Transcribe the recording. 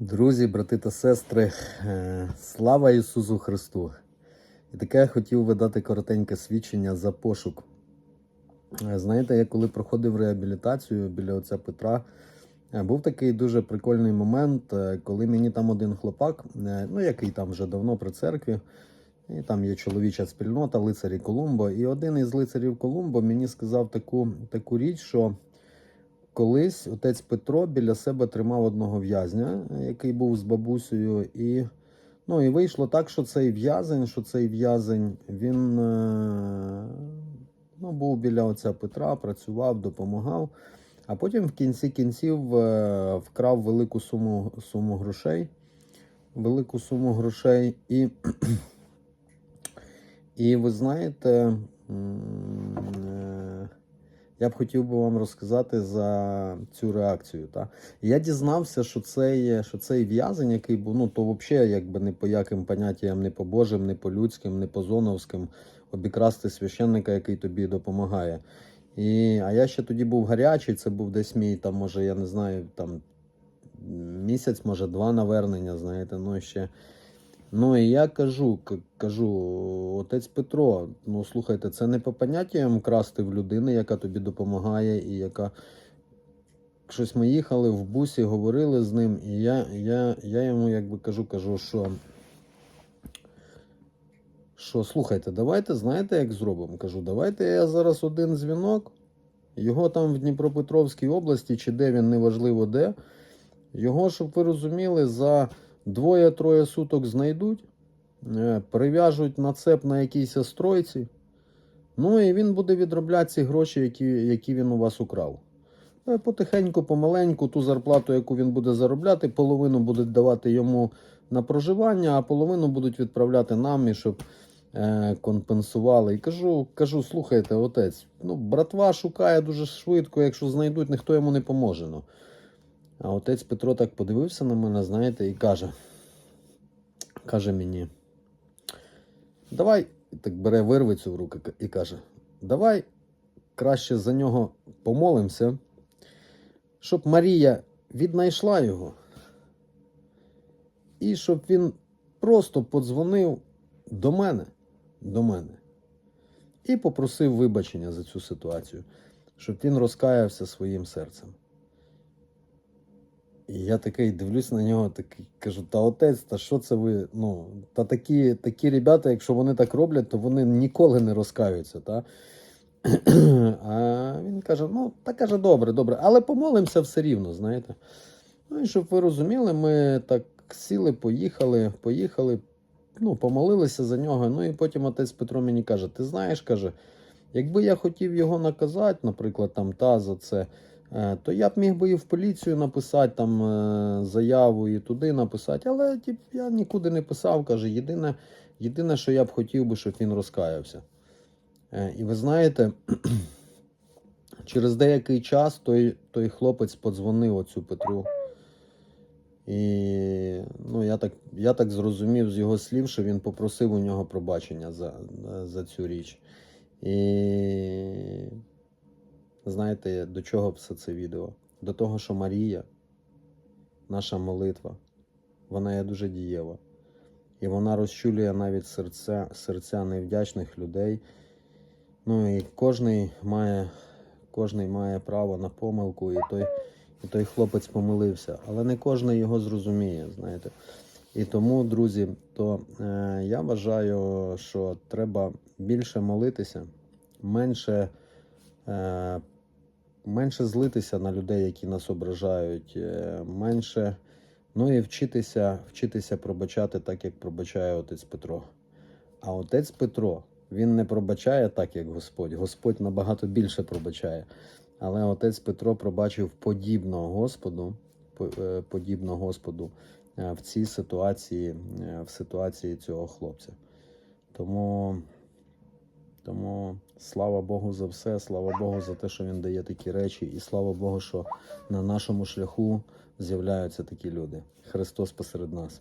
Друзі, брати та сестри, е, слава Ісусу Христу! І таке я хотів би дати коротеньке свідчення за пошук. Е, Знаєте, я коли проходив реабілітацію біля отця Петра, е, був такий дуже прикольний момент, коли мені там один хлопак, ну який там вже давно при церкві, і там є чоловіча спільнота, лицарі Колумбо. І один із лицарів Колумбо мені сказав таку, таку річ, що колись отець Петро біля себе тримав одного в'язня, який був з бабусею, і, ну, і вийшло так, що цей в'язень, що цей в'язень, він е, ну, був біля отця Петра, працював, допомагав. А потім в кінці кінців е, вкрав велику суму, суму грошей. Велику суму грошей. І, і ви знаєте, я б хотів би вам розказати за цю реакцію. Та? Я дізнався, що цей, що цей в'язень, який був, ну то взагалі якби не по яким поняттям, не по Божим, не по людським, не по зоновським, обікрасти священника, який тобі допомагає. І, а я ще тоді був гарячий, це був десь мій, там, може, я не знаю, там місяць, може, два навернення, знаєте, ну ще. Ну і я кажу, кажу, отець Петро, ну слухайте, це не по поняттям красти в людини, яка тобі допомагає, і яка. Щось ми їхали в бусі, говорили з ним, і я, я, я йому якби кажу, кажу, що. Що, слухайте, давайте, знаєте, як зробимо? Кажу, давайте я зараз один дзвінок, його там в Дніпропетровській області, чи де він, неважливо де. Його, щоб ви розуміли, за двоє-троє суток знайдуть, е, прив'яжуть на цеп на якійсь стройці. Ну і він буде відробляти ці гроші, які, які він у вас украв. Е, Потихеньку, помаленьку, ту зарплату, яку він буде заробляти, половину будуть давати йому на проживання, а половину будуть відправляти нам, і щоб е, компенсували. І кажу, кажу, слухайте, отець, ну, братва шукає дуже швидко, якщо знайдуть, ніхто йому не поможе. Ну. А отець Петро так подивився на мене, знаєте, і каже, каже мені, давай, так бере вирвицю в руки і каже, давай краще за нього помолимося, щоб Марія віднайшла його, і щоб він просто подзвонив до мене, до мене, і попросив вибачення за цю ситуацію, щоб він розкаявся своїм серцем. І я такий дивлюсь на нього, такий кажу: та отець, та що це ви? Ну, та такі, такі ребята, якщо вони так роблять, то вони ніколи не розкаються. Та? А він каже: ну, та каже, добре, добре, але помолимося все рівно, знаєте. Ну і щоб ви розуміли, ми так сіли, поїхали, поїхали, ну, помолилися за нього. Ну і потім отець Петро мені каже: ти знаєш, каже, якби я хотів його наказати, наприклад, там та за це. Е, то я б міг би і в поліцію написати там е, заяву і туди написати, але тип, я нікуди не писав. Каже, єдине, єдине, що я б хотів би, щоб він розкаявся. Е, І ви знаєте, через деякий час той, той хлопець подзвонив оцю Петру. І ну, я, так, я так зрозумів з його слів, що він попросив у нього пробачення за, за цю річ. І Знаєте, до чого все це відео? До того, що Марія, наша молитва, вона є дуже дієва. І вона розчулює навіть серця, серця невдячних людей. Ну і кожний має, кожний має право на помилку, і той, і той хлопець помилився. Але не кожен його зрозуміє, знаєте. І тому, друзі, то е, я вважаю, що треба більше молитися, менше. Е, менше злитися на людей, які нас ображають, е, менше, ну і вчитися, вчитися пробачати так, як пробачає отець Петро. А отець Петро, він не пробачає так, як Господь. Господь набагато більше пробачає. Але отець Петро пробачив подібно Господу, по- е, подібно Господу е, в цій ситуації, в ситуації цього хлопця. Тому. Тому слава Богу за все, слава Богу за те, що він дає такі речі, і слава Богу, що на нашому шляху з'являються такі люди. Христос посеред нас.